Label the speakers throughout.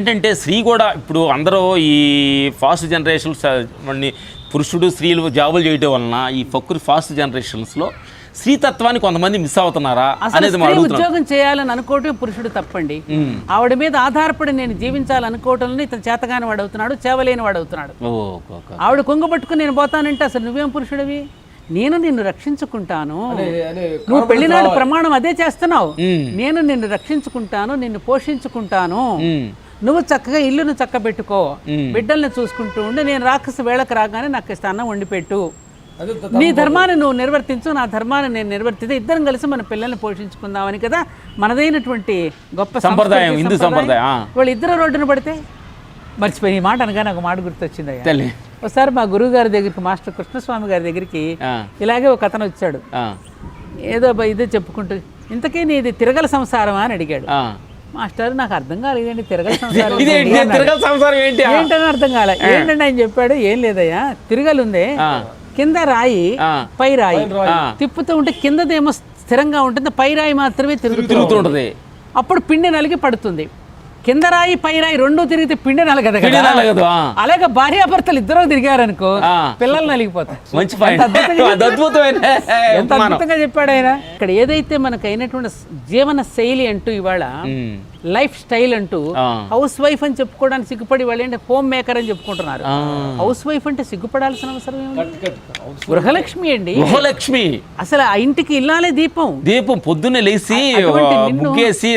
Speaker 1: ఏంటంటే స్త్రీ కూడా ఇప్పుడు అందరూ ఈ ఫాస్ట్ జనరేషన్స్ మళ్ళీ పురుషుడు స్త్రీలు జాబులు చేయడం వలన ఈ ఫక్కురు ఫాస్ట్ జనరేషన్స్లో స్త్రీతత్వాన్ని కొంతమంది మిస్ అవుతున్నారా అనేది
Speaker 2: ఉద్యోగం చేయాలని అనుకోవటం పురుషుడు తప్పండి. ఆవిడ మీద ఆధారపడి నేను జీవించాలనుకోవటంలో ఇతను చేతగాని వాడు అవుతున్నాడు చేవలేని వాడు అవుతున్నాడు. ఆవిడ కొంగు పట్టుకుని నేను పోతానంటే అసలు నువ్వేం పురుషుడివి? నేను నిన్ను రక్షించుకుంటాను. నువ్వు పెళ్ళినాడు ప్రమాణం అదే చేస్తున్నావు. నేను నిన్ను రక్షించుకుంటాను నిన్ను పోషించుకుంటాను. నువ్వు చక్కగా ఇల్లును చక్కబెట్టుకో. బిడ్డల్ని చూసుకుంటూ ఉండి. నేను రాక్షస వేళకు రాగానే నాకు ఇస్తా అన్నం వండి పెట్టు
Speaker 3: అదే
Speaker 2: నీ ధర్మాన్ని నువ్వు నిర్వర్తించు నా ధర్మాన్ని నేను నిర్వర్తిస్తే ఇద్దరం కలిసి మన పిల్లల్ని పోషించుకుందామని కదా మనదైనటువంటి గొప్ప
Speaker 1: సంప్రదాయం, హిందూ సంప్రదాయం.
Speaker 2: వాళ్ళు ఇద్దరు రోడ్డున పడితే మర్చిపోయి ఈ మాట అనగా నాకు మాట గుర్తొచ్చిందయ్యా.
Speaker 1: తల్లి
Speaker 2: ఒకసారి మా గురువు గారి దగ్గరికి మాస్టర్ కృష్ణస్వామి గారి దగ్గరికి ఇలాగే ఒక అతను వచ్చాడు. ఏదో ఇదే చెప్పుకుంటూ ఇంతకీ నీది తిరగల సంసారమా? అని అడిగాడు. మాస్టర్ నాకు అర్థం కాలేదండి. తిరగల సంసారం.
Speaker 1: తిరగల సంసారం ఏంటి?
Speaker 2: ఏంటని అర్థం కాలే. ఏంటంటే ఆయన చెప్పాడు? ఏం లేదయ్యా. తిరగలుంది. కింద రాయి. పై రాయి. తిప్పుతూ ఉంటే కిందదేమో స్థిరంగా ఉంటుంది పై రాయి మాత్రమే తిరుగుతుంది
Speaker 1: తిరుగుతుంటది
Speaker 2: అప్పుడు పిండి నలిగి పడుతుంది. కింద రాయి పై రాయి రెండూ తిరిగితే పిండి నలగదు
Speaker 1: పిండి
Speaker 2: కదా
Speaker 1: నలగదు.
Speaker 2: అలాగే భార్యాభర్తలు ఇద్దరు తిరిగారనుకో. పిల్లలు నలిగిపోతారు
Speaker 1: మంచి
Speaker 2: ఎంత. అద్భుతంగా చెప్పాడు ఆయన ఇక్కడ ఏదైతే మనకు అయినటువంటి జీవన శైలి అంటూ ఇవాళ లైఫ్ స్టైల్ అంటూ. హౌస్ వైఫ్ అని చెప్పుకోవడానికి సిగ్గుపడి వాళ్ళు ఏంటి? హోమ్ మేకర్ అని చెప్పుకుంటున్నారు. హౌస్ వైఫ్ అంటే సిగ్గుపడాల్సిన అవసరం ఏముంది?
Speaker 3: Cut cut. అవసరం.
Speaker 2: గృహలక్ష్మి అండి.
Speaker 1: గృహలక్ష్మి.
Speaker 2: అసలు ఆ ఇంటికి ఇల్లాలే దీపం.
Speaker 1: దీపం పొద్దున్నే లేచి ముగ్గేసి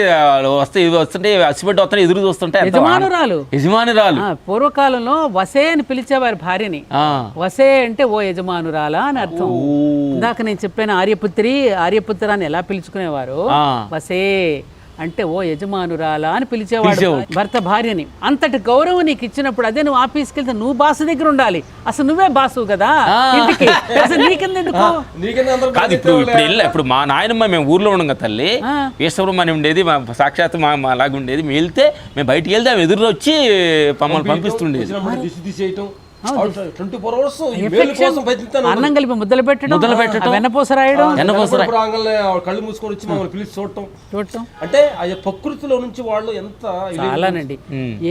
Speaker 1: వస్తే ఇవి వస్తుంటే అసిపెట్టి వస్తుంటే ఎదురు చూస్తుంటే
Speaker 2: యజమానురాలు.
Speaker 1: యజమానురాలు.
Speaker 2: పూర్వకాలంలో వసే అని పిలిచేవారు భార్యని. వసే అంటే ఓ యజమానురాలా అని అర్థం. ఇందాక నేను చెప్పాను ఆర్యపుత్రి ఆర్యపుత్ర అని ఎలా పిలుచుకునేవారు. వసే. అంటే ఓ యజమానురాలా అని పిలిచేవాడు. భర్త భార్యని. అంతటి గౌరవం నీకు ఇచ్చినప్పుడు అదే నువ్వు ఆఫీస్కి వెళ్తే నువ్వు బాసు దగ్గర ఉండాలి. అసలు నువ్వే బాసు కదా. ఇంటికి. అసలు నీకెందుకు?
Speaker 1: కాదు ఇప్పుడు ఇప్పుడు వెళ్ళా ఇప్పుడు మా నాయనమ్మ మేము ఊర్లో ఉండగా తల్లి.
Speaker 2: ఆ.
Speaker 1: ఈశ్వరం అని ఉండేది మా సాక్షాత్ మా మా అలాగే ఉండేది మేము వెళ్తే మేము బయటికి వెళ్తే ఎదురు వచ్చి మమ్మల్ని పంపిస్తుండేది.
Speaker 3: ట్వంటీ ఫోర్ అవర్స్
Speaker 2: అన్నం కలిపి ముద్దలు పెట్టడం
Speaker 1: ముద్దలు పెట్టడం.
Speaker 2: ఆ వెన్నపూస రాయడం.
Speaker 3: కళ్ళు మూసుకొని వచ్చి మమ్మల్ని పిలిచి చూడటం.
Speaker 2: చూడటం.
Speaker 3: అంటే ఆ ప్రకృతిలో నుంచి వాళ్ళు ఎంత
Speaker 2: చాలానండి.